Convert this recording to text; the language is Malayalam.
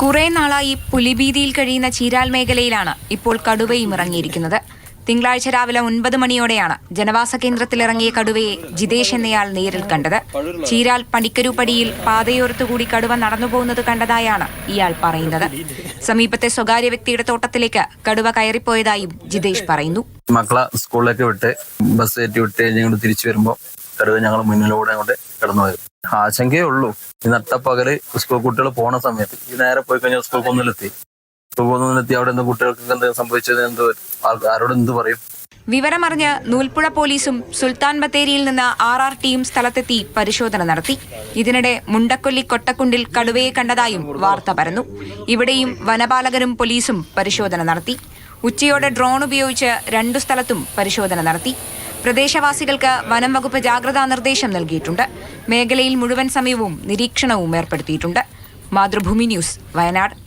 കുറെ നാളായി പുലിഭീതിയിൽ കഴിയുന്ന ചീരാൽ മേഖലയിലാണ് ഇപ്പോൾ കടുവയും ഇറങ്ങിയിരിക്കുന്നത്. തിങ്കളാഴ്ച രാവിലെ ഒൻപത് മണിയോടെയാണ് ജനവാസ കേന്ദ്രത്തിൽ ഇറങ്ങിയ കടുവയെ ജിതേഷ് എന്നയാൾ നേരിൽ കണ്ടത്. ചീരാൽ പണിക്കരുപടിയിൽ പാതയോരത്തുകൂടി കടുവ നടന്നുപോകുന്നത് കണ്ടതായാണ് ഇയാൾ പറയുന്നത്. സമീപത്തെ സ്വകാര്യ വ്യക്തിയുടെ തോട്ടത്തിലേക്ക് കടുവ കയറിപ്പോയതായും ജിതേഷ് പറയുന്നു. മക്കളെ സ്കൂളിലേക്ക് വിട്ട് ബസ് കയറ്റി വിട്ട് തിരിച്ചു വരുമ്പോൾ കടുവ ഞങ്ങൾ മുന്നിലൂടെ അങ്ങോട്ട് കടന്നു വരും ആശങ്കയേ ഉള്ളൂ. ഈ നട്ടപ്പകൽ സ്കൂൾ കുട്ടികൾ പോണ സമയത്ത്. ഈ നേരെ പോയി കഴിഞ്ഞാൽ സ്കൂൾ കൊന്നിലെത്തി. സ്കൂൾ കൊന്നിലെത്തി അവിടെ എന്ത് കുട്ടികൾക്ക് എന്തെങ്കിലും സംഭവിച്ചത് എന്തോ ആരോട് എന്ത് പറയും? വിവരമറിഞ്ഞ് നൂൽപ്പുഴ പോലീസും സുൽത്താൻ ബത്തേരിയിൽ നിന്ന് ആർ ആർ ടിയും സ്ഥലത്തെത്തി പരിശോധന നടത്തി. ഇതിനിടെ മുണ്ടക്കൊല്ലി കൊട്ടക്കുണ്ടിൽ കടുവയെ കണ്ടതായും വാർത്ത പരന്നു. ഇവിടെയും വനപാലകരും പോലീസും പരിശോധന നടത്തി. ഉച്ചയോടെ ഡ്രോൺ ഉപയോഗിച്ച് രണ്ടു സ്ഥലത്തും പരിശോധന നടത്തി. പ്രദേശവാസികൾക്ക് വനം വകുപ്പ് ജാഗ്രതാ നിർദ്ദേശം നൽകിയിട്ടുണ്ട്. മേഖലയിൽ മുഴുവൻ സമയവും നിരീക്ഷണവും ഏർപ്പെടുത്തിയിട്ടുണ്ട്. മാതൃഭൂമി ന്യൂസ് വയനാട്.